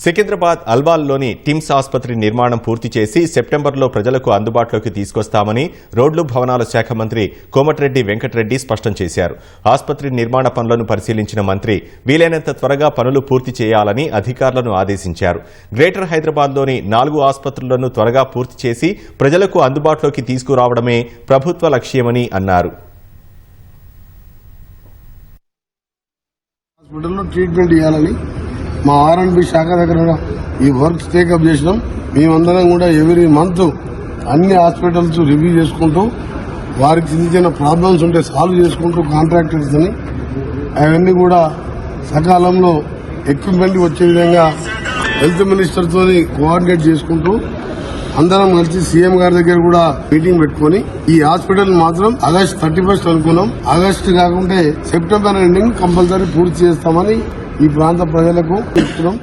Secunderabad అల్వాల్లోని TIMS ఆసుపత్రి నిర్మాణం పూర్తి చేసి సెప్టెంబర్లో ప్రజలకు అందుబాటులోకి తీసుకొస్తామని రోడ్లు భవనాల శాఖ మంత్రి కోమటిరెడ్డి వెంకటరెడ్డి స్పష్టం చేశారు. ఆసుపత్రి నిర్మాణ పనులను పరిశీలించిన మంత్రి వీలైనంత త్వరగా పనులు పూర్తి చేయాలని అధికారులను ఆదేశించారు. గ్రేటర్ హైదరాబాద్లోని నాలుగు ఆసుపత్రులను త్వరగా పూర్తి చేసి ప్రజలకు అందుబాటులోకి తీసుకురావడమే ప్రభుత్వ లక్ష్యమని అన్నారు. హాస్పిటల్లో ట్రీట్మెంట్ ఇవ్వాలని మా ఆర్ అండ్ బి శాఖ దగ్గర ఈ వర్క్స్ టేకప్ చేసినాం. మేమందరం కూడా ఎవ్రీ మంత్ అన్ని హాస్పిటల్స్ రివ్యూ చేసుకుంటూ వారికి చిన్న చిన్న ప్రాబ్లమ్స్ ఉంటే సాల్వ్ చేసుకుంటూ కాంట్రాక్టర్స్ని అవన్నీ కూడా సకాలంలో ఎక్విప్మెంట్ వచ్చే విధంగా హెల్త్ మినిస్టర్తో కోఆర్డినేట్ చేసుకుంటూ అందరం కలిసి సీఎం గారి దగ్గర కూడా మీటింగ్ పెట్టుకుని ఈ హాస్పిటల్ మాత్రం ఆగస్ట్ థర్టీ ఫస్ట్ అనుకున్నాం. ఆగస్ట్ కాకుంటే సెప్టెంబర్ ఎండింగ్ కంపల్సరీ పూర్తి చేస్తామని ఈ ప్రాంత ప్రజలకు చెప్తున్నాం.